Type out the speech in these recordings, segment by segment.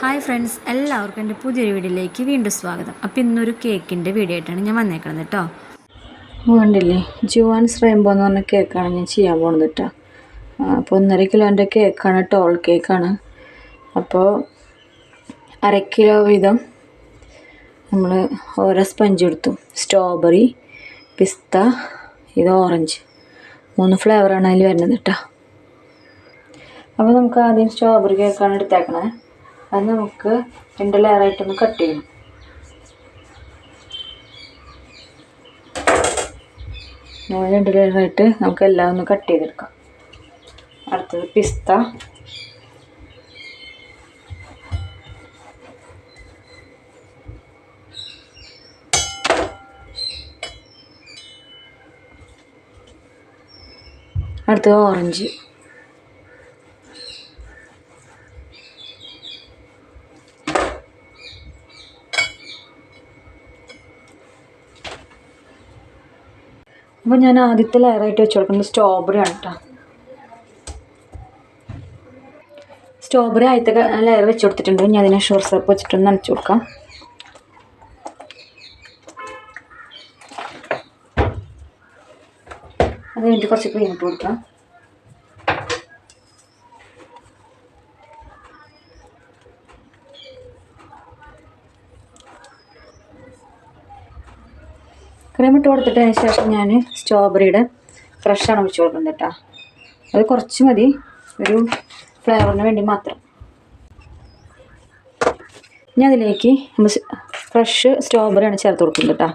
Hi friends എല്ലാവർക്കും എന്റെ പുതിയൊരു വീഡിയോയിലേക്ക് വീണ്ടും സ്വാഗതം. അപ്പോൾ ഇന്നൊരു കേക്കിന്റെ വീഡിയോ ആയിട്ടാണ് ഞാൻ വന്നേക്കണത് കേട്ടോ. വേണ്ടില്ലേ ജുവാൻസ് റെയിൻബോ എന്ന് പറഞ്ഞ കേക്കാണ് ഞാൻ ചെയ്യാൻ പോകുന്നത് കേട്ടോ. അപ്പോൾ ഒന്നര കിലോന്റെ കേക്കാണ് ടോൾ കേക്കാണ്. അപ്പോൾ അര കിലോ വീതം നമ്മൾ ഓരോ സ്പഞ്ച് എടുത്തു. സ്ട്രോബെറി പിസ്ത ഇത് ഓറഞ്ച്. മൂന്ന് ഫ്ലേവറാണ് അതിൽ വരുന്നത് കേട്ടോ. അപ്പോൾ നമുക്ക് ആദ്യം സ്ട്രോബെറി കേക്കാണ് എടുത്തേക്കണത് അത് നമുക്ക് രണ്ട് ലെയറായിട്ടൊന്ന് കട്ട് ചെയ്യണം നമ്മൾ രണ്ട് ലെയറായിട്ട് നമുക്ക് എല്ലാം ഒന്ന് കട്ട് ചെയ്തെടുക്കാം. അടുത്തത് പിസ്ത. അടുത്തത് ഓറഞ്ച്. അപ്പോൾ ഞാൻ ആദ്യത്തെ ലെയറായിട്ട് വെച്ച് കൊടുക്കുന്നത് സ്ട്രോബെറി ആണ് കേട്ടോ സ്ട്രോബെറി ആദ്യത്തെ ലെയർ വെച്ച് കൊടുത്തിട്ടുണ്ട്. ഞാൻ അതിനെ ഷുഗർ സിറപ്പ് വെച്ചിട്ടൊന്ന് നനച്ച് കൊടുക്കാം. അത് കഴിഞ്ഞിട്ട് കുറച്ച് ക്രീം ഇട്ട് കൊടുക്കാം. ക്രീം ഇട്ട് കൊടുത്തിട്ടതിന് ശേഷം ഞാൻ സ്ട്രോബെറിയുടെ ഫ്രഷാണ് ഒഴിച്ച് കൊടുക്കുന്നത് കേട്ടോ അത് കുറച്ച് മതി. ഒരു ഫ്ലേവറിന് വേണ്ടി മാത്രം. ഇനി അതിലേക്ക് നമ്മൾ ഫ്രഷ് സ്ട്രോബെറിയാണ് ചേർത്ത് കൊടുക്കുന്നത് കേട്ടോ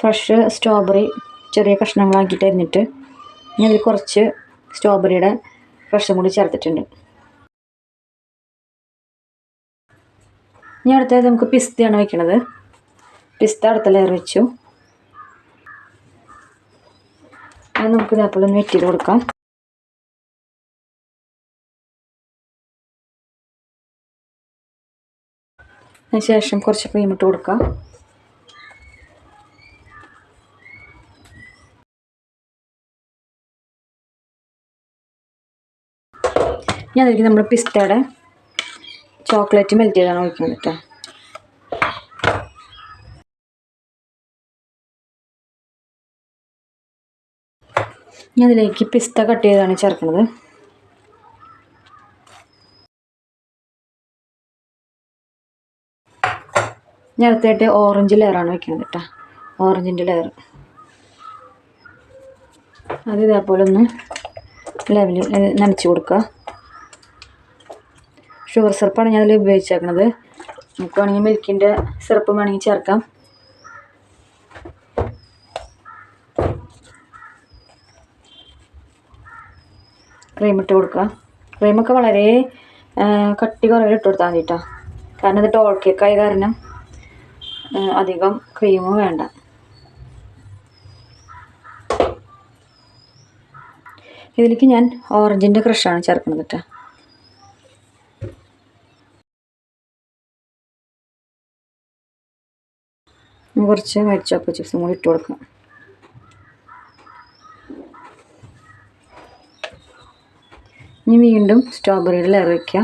ഫ്രഷ് സ്ട്രോബെറി ചെറിയ കഷ്ണങ്ങളാക്കിയിട്ട് അരിഞ്ഞിട്ട് ഇനി അതിൽ കുറച്ച് സ്ട്രോബെറിയുടെ ഫ്രഷും കൂടി ചേർത്തിട്ടുണ്ട്. ഇനി അടുത്തത് നമുക്ക് പിസ്തയാണ് വെക്കണത്. പിസ്ത അടുത്ത ലെയർ വെച്ചു. അത് നമുക്ക് ഇതേപോലെ ഒന്ന് വെട്ടി കൊടുക്കാം. അതിനുശേഷം കുറച്ച് ക്രീം ഇട്ട് കൊടുക്കാം. അതിലേക്ക് നമ്മുടെ പിസ്തയുടെ ചോക്ലേറ്റ് മെൽറ്റ് ചെയ്താണ് ഒഴിക്കുന്നത് കേട്ടോ ഞാൻ അതിലേക്ക് പിസ്ത കട്ട് ചെയ്താണ് ചേർക്കുന്നത്. ഞാൻ അടുത്തായിട്ട് ഓറഞ്ച് ലെയറാണ് വെക്കുന്നത് കേട്ടോ ഓറഞ്ചിന്റെ ലെയർ അത് ഇതേപോലെ ഒന്ന് ലെവലിൽ നനച്ച് കൊടുക്കുക. ഷുഗർ സിറപ്പാണ് ഞാനതിൽ ഉപയോഗിച്ചേക്കുന്നത് നമുക്ക് വേണമെങ്കിൽ മിൽക്കിന്റെ സിറപ്പ് വേണമെങ്കിൽ ചേർക്കാം. ക്രീം ഇട്ട് കൊടുക്കുക ക്രീമൊക്കെ വളരെ കട്ടി കുറവിൽ ഇട്ട് കൊടുത്താൽ മതി കേട്ടോ കാരണം ഇത് ടോൾ കേക്കായ കാരണം അധികം ക്രീം വേണ്ട. ഇതിലേക്ക് ഞാൻ ഓറഞ്ചിന്റെ ക്രഷാണ് ചേർക്കുന്നത് കേട്ടോ കുറച്ച് വൈറ്റ് ചോക്കോ ചിപ്സും കൂടി ഇട്ട് കൊടുക്കാം. ഇനി വീണ്ടും സ്ട്രോബെറിയുടെ ലെയർ വയ്ക്കുക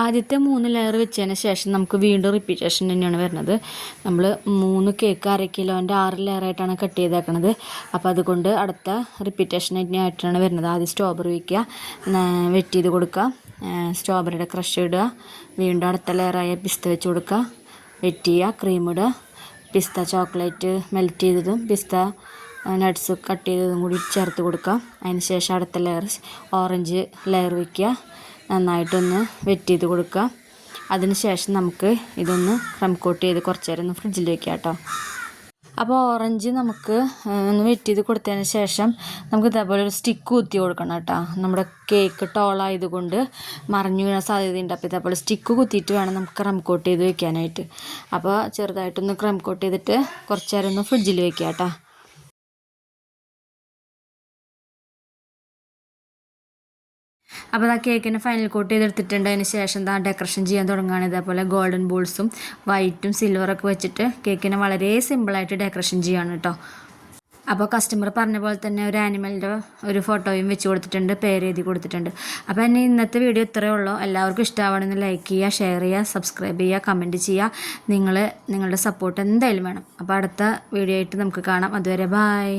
ആദ്യത്തെ മൂന്ന് ലെയർ വെച്ചതിന് ശേഷം നമുക്ക് വീണ്ടും റിപ്പീറ്റേഷൻ തന്നെയാണ് വരുന്നത്. നമ്മൾ മൂന്ന് കേക്ക് അര കിലോന്റെ ആറ് ലെയറായിട്ടാണ് കട്ട് ചെയ്തേക്കണത്. അപ്പോൾ അതുകൊണ്ട് അടുത്ത റിപ്പീറ്റേഷൻ തന്നെയായിട്ടാണ് വരുന്നത്. ആദ്യം സ്ട്രോബെറി വയ്ക്കുക വെറ്റ് ചെയ്ത് കൊടുക്കുക. സ്ട്രോബെറിയുടെ ക്രഷ് ഇടുക. വീണ്ടും അടുത്ത ലെയറായ പിസ്ത വെച്ച് കൊടുക്കുക. വെറ്റ് ചെയ്യുക ക്രീം ഇടുക. പിസ്ത ചോക്ലേറ്റ് മെൽറ്റ് ചെയ്തതും പിസ്ത നട്ട്സ് കട്ട് ചെയ്തതും കൂടി ചേർത്ത് കൊടുക്കുക. അതിന് ശേഷം അടുത്ത ലെയർ ഓറഞ്ച് ലെയർ വയ്ക്കുക നന്നായിട്ടൊന്ന് വെറ്റ് ചെയ്ത് കൊടുക്കുക. അതിന് ശേഷം നമുക്ക് ഇതൊന്ന് ക്രം കോട്ട് ചെയ്ത് കുറച്ച് നേരം ഒന്ന് ഫ്രിഡ്ജിൽ വയ്ക്കാം കേട്ടോ. അപ്പോൾ ഓറഞ്ച് നമുക്ക് ഒന്ന് വെറ്റ് ചെയ്ത് കൊടുത്തതിന് ശേഷം നമുക്ക് ഇതേപോലെ ഒരു സ്റ്റിക്ക് കുത്തി കൊടുക്കണം കേട്ടോ. നമ്മുടെ കേക്ക് ടോളായതുകൊണ്ട് മറിഞ്ഞു വീഴാൻ സാധ്യതയുണ്ട്. അപ്പോൾ ഇതേപോലെ സ്റ്റിക്ക് കുത്തിയിട്ട് വേണം നമുക്ക് ക്രം കോട്ട് ചെയ്ത് വെക്കാനായിട്ട്. അപ്പോൾ ചെറുതായിട്ടൊന്ന് ക്രം കോട്ട് ചെയ്തിട്ട് കുറച്ച് നേരം ഒന്ന് ഫ്രിഡ്ജിൽ വെക്കാം കേട്ടോ. അപ്പോൾ ആ കേക്കിനെ ഫൈനൽ കോട്ട് ചെയ്തെടുത്തിട്ടുണ്ട്. അതിന് ശേഷം ആ ഡെക്കറേഷൻ ചെയ്യാൻ തുടങ്ങുകയാണ്. ഇതേപോലെ ഗോൾഡൻ ബോൾസും വൈറ്റും സിൽവറൊക്കെ വെച്ചിട്ട് കേക്കിനെ വളരെ സിമ്പിളായിട്ട് ഡെക്കറേഷൻ ചെയ്യാണ് കേട്ടോ അപ്പോൾ കസ്റ്റമർ പറഞ്ഞ പോലെ തന്നെ ഒരു ആനിമലിന്റെ ഒരു ഫോട്ടോയും വെച്ച് കൊടുത്തിട്ടുണ്ട് പേര് എഴുതി കൊടുത്തിട്ടുണ്ട്. അപ്പോൾ എന്നെ ഇന്നത്തെ വീഡിയോ ഇത്രയേ ഉള്ളൂ. എല്ലാവർക്കും ഇഷ്ടമാവണമെന്ന് ലൈക്ക് ചെയ്യുക ഷെയർ ചെയ്യുക സബ്സ്ക്രൈബ് ചെയ്യുക കമന്റ് ചെയ്യുക. നിങ്ങൾ നിങ്ങളുടെ സപ്പോർട്ട് എന്തായാലും വേണം. അപ്പോൾ അടുത്ത വീഡിയോ ആയിട്ട് നമുക്ക് കാണാം. അതുവരെ ബായ്